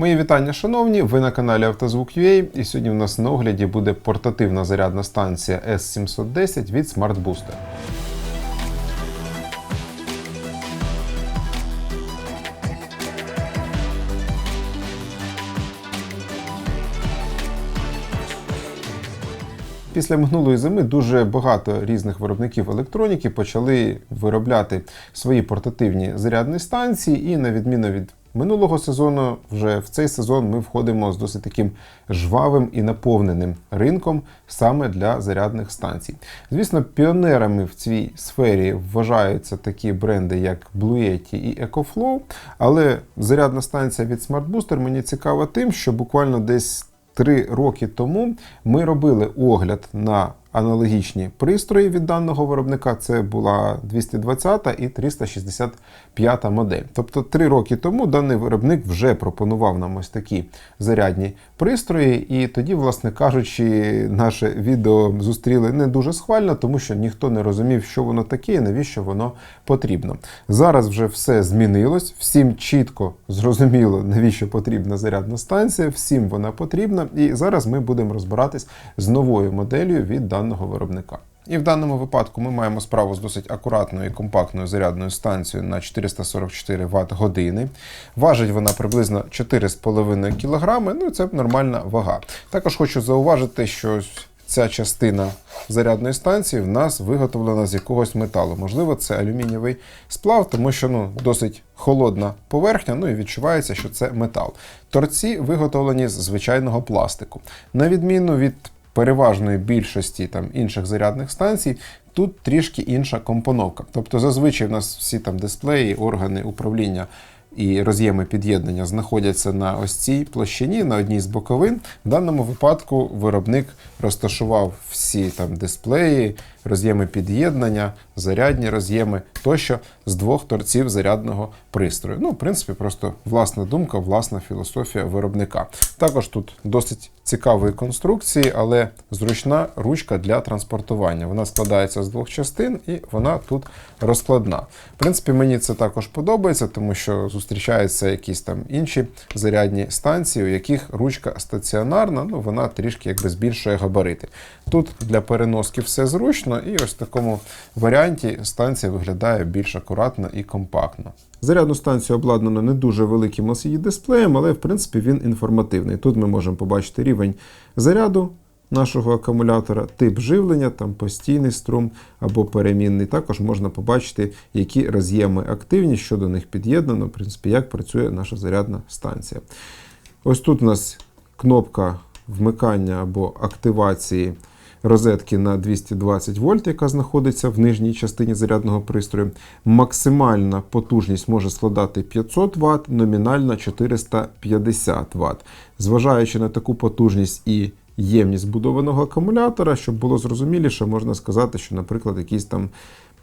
Мої вітання, шановні. Ви на каналі Автозвук.ua і сьогодні в нас на огляді буде портативна зарядна станція S710 від Smart Booster. Після минулої зими дуже багато різних виробників електроніки почали виробляти свої портативні зарядні станції, і на відміну від минулого сезону, вже в цей сезон ми входимо з досить таким жвавим і наповненим ринком саме для зарядних станцій. Звісно, піонерами в цій сфері вважаються такі бренди, як Blue Yeti і EcoFlow, але зарядна станція від Smart Booster мені цікава тим, що буквально десь Три роки тому ми робили огляд на аналогічні пристрої від даного виробника. Це була 220 і 365 модель. Тобто, три роки тому даний виробник вже пропонував нам ось такі зарядні пристрої, і тоді, власне кажучи, наше відео зустріли не дуже схвально, тому що ніхто не розумів, що воно таке і навіщо воно потрібно. Зараз вже все змінилось, всім чітко зрозуміло, навіщо потрібна зарядна станція, всім вона потрібна. І зараз ми будемо розбиратись з новою моделлю від даного виробника. І в даному випадку ми маємо справу з досить акуратною і компактною зарядною станцією на 444 Вт години. Важить вона приблизно 4,5 кг, ну і це нормальна вага. Також хочу зауважити, що ця частина зарядної станції в нас виготовлена з якогось металу. Можливо, це алюмінієвий сплав, тому що ну, досить холодна поверхня, ну і відчувається, що це метал. Торці виготовлені з звичайного пластику. На відміну від переважної більшості там інших зарядних станцій. Тут трішки інша компоновка. Тобто зазвичай в нас всі там дисплеї, органи управління і роз'єми під'єднання знаходяться на ось цій площині, на одній з боковин. В даному випадку виробник розташував всі там дисплеї, роз'єми під'єднання, зарядні роз'єми тощо з двох торців зарядного пристрою. Ну, в принципі, просто власна думка, власна філософія виробника. Також тут досить цікавої конструкції, але зручна ручка для транспортування. Вона складається з двох частин і вона тут розкладна. В принципі, мені це також подобається, тому що зустрічаються якісь там інші зарядні станції, у яких ручка стаціонарна, ну вона трішки якби збільшує габарити. Тут для переноски все зручно, і ось в такому варіанті станція виглядає більш акуратно і компактно. Зарядну станцію обладнано не дуже великим LCD дисплеєм, але в принципі він інформативний. Тут ми можемо побачити рівень заряду нашого акумулятора, тип живлення, там постійний струм або перемінний. Також можна побачити, які роз'єми активні, що до них під'єднано, в принципі, як працює наша зарядна станція. Ось тут у нас кнопка вмикання або активації розетки на 220 вольт, яка знаходиться в нижній частині зарядного пристрою. Максимальна потужність може складати 500 Вт, номінальна 450 Вт. Зважаючи на таку потужність і ємність будованого акумулятора, щоб було зрозуміліше, можна сказати, що, наприклад, якийсь там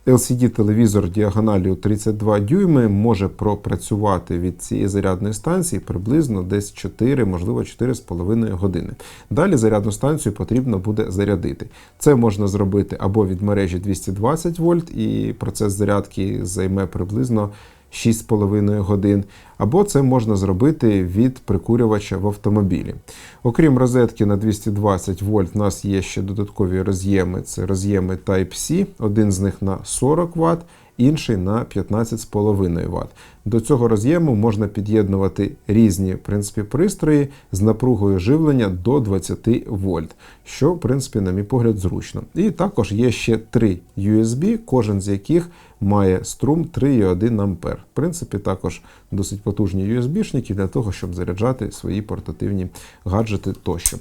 LCD-телевізор діагоналію 32 дюйми може пропрацювати від цієї зарядної станції приблизно десь 4, можливо 4,5 години. Далі зарядну станцію потрібно буде зарядити. Це можна зробити або від мережі 220 вольт, і процес зарядки займе приблизно 6,5 годин, або це можна зробити від прикурювача в автомобілі. Окрім розетки на 220 вольт, у нас є ще додаткові роз'єми. Це роз'єми Type-C, один з них на 40 Вт, інший на 15,5 Вт. До цього роз'єму можна під'єднувати різні в принципі, пристрої з напругою живлення до 20 вольт, що, в принципі, на мій погляд, зручно. І також є ще три USB, кожен з яких має струм 3,1 А. В принципі, також досить потужні USB-шники для того, щоб заряджати свої портативні гаджети тощо.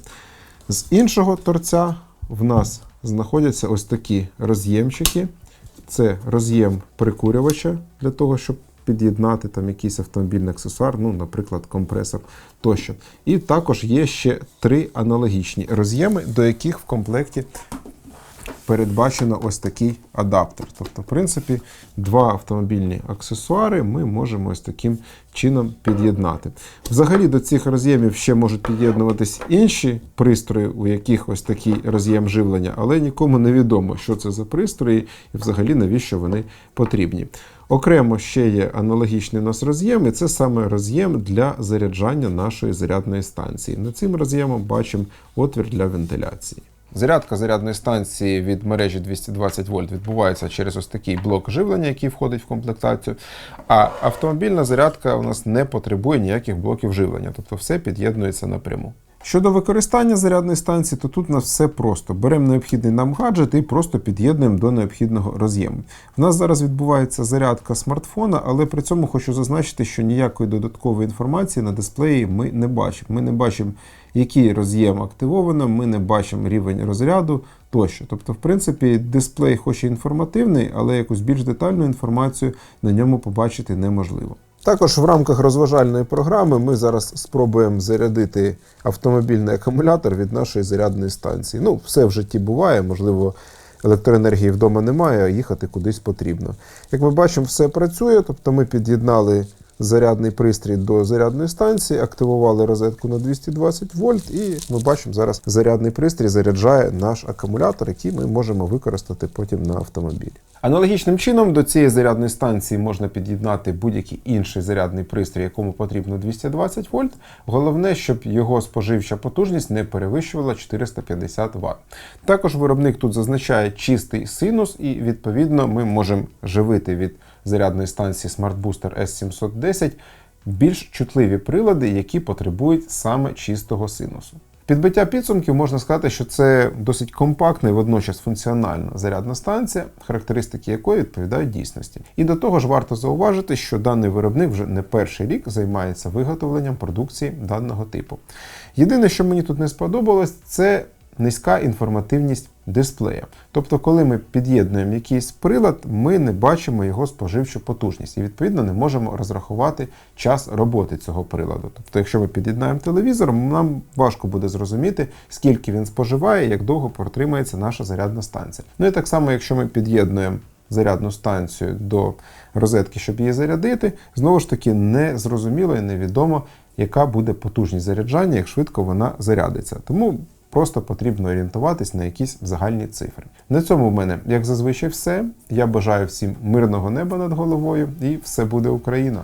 З іншого торця в нас знаходяться ось такі роз'ємчики. Це роз'єм прикурювача для того, щоб під'єднати там якийсь автомобільний аксесуар, ну, наприклад, компресор тощо. І також є ще три аналогічні роз'єми, до яких в комплекті передбачено ось такий адаптер. Тобто, в принципі, два автомобільні аксесуари ми можемо ось таким чином під'єднати. Взагалі до цих роз'ємів ще можуть під'єднуватись інші пристрої, у яких ось такий роз'єм живлення, але нікому не відомо, що це за пристрої і взагалі навіщо вони потрібні. Окремо ще є аналогічний у нас роз'єм, і це саме роз'єм для заряджання нашої зарядної станції. Над цим роз'ємом бачимо отвір для вентиляції. Зарядка зарядної станції від мережі 220 вольт відбувається через ось такий блок живлення, який входить в комплектацію. А автомобільна зарядка у нас не потребує ніяких блоків живлення, тобто все під'єднується напряму. Щодо використання зарядної станції, то тут у нас все просто. Беремо необхідний нам гаджет і просто під'єднуємо до необхідного роз'єму. В нас зараз відбувається зарядка смартфона, але при цьому хочу зазначити, що ніякої додаткової інформації на дисплеї ми не бачимо. Ми не бачимо, який роз'єм активовано, ми не бачимо рівень розряду тощо. Тобто, в принципі, дисплей хоч і інформативний, але якусь більш детальну інформацію на ньому побачити неможливо. Також в рамках розважальної програми ми зараз спробуємо зарядити автомобільний акумулятор від нашої зарядної станції. Ну, все в житті буває, можливо, електроенергії вдома немає, а їхати кудись потрібно. Як ми бачимо, все працює, тобто ми під'єднали зарядний пристрій до зарядної станції, активували розетку на 220 вольт, і ми бачимо зараз зарядний пристрій заряджає наш акумулятор, який ми можемо використати потім на автомобілі. Аналогічним чином до цієї зарядної станції можна під'єднати будь-який інший зарядний пристрій, якому потрібно 220 вольт. Головне, щоб його споживча потужність не перевищувала 450 Вт. Також виробник тут зазначає чистий синус, і відповідно ми можемо живити від зарядної станції Smart Booster S710 більш чутливі прилади, які потребують саме чистого синусу. Підбиття підсумків можна сказати, що це досить компактна і водночас функціональна зарядна станція, характеристики якої відповідають дійсності. І до того ж варто зауважити, що даний виробник вже не перший рік займається виготовленням продукції даного типу. Єдине, що мені тут не сподобалось, це низька інформативність дисплея. Тобто, коли ми під'єднуємо якийсь прилад, ми не бачимо його споживчу потужність і, відповідно, не можемо розрахувати час роботи цього приладу. Тобто, якщо ми під'єднаємо телевізор, нам важко буде зрозуміти, скільки він споживає, як довго протримається наша зарядна станція. Ну і так само, якщо ми під'єднуємо зарядну станцію до розетки, щоб її зарядити, знову ж таки не зрозуміло і невідомо, яка буде потужність заряджання, як швидко вона зарядиться. Тому Просто потрібно орієнтуватись на якісь загальні цифри. На цьому в мене, як зазвичай, все. Я бажаю всім мирного неба над головою і все буде Україна!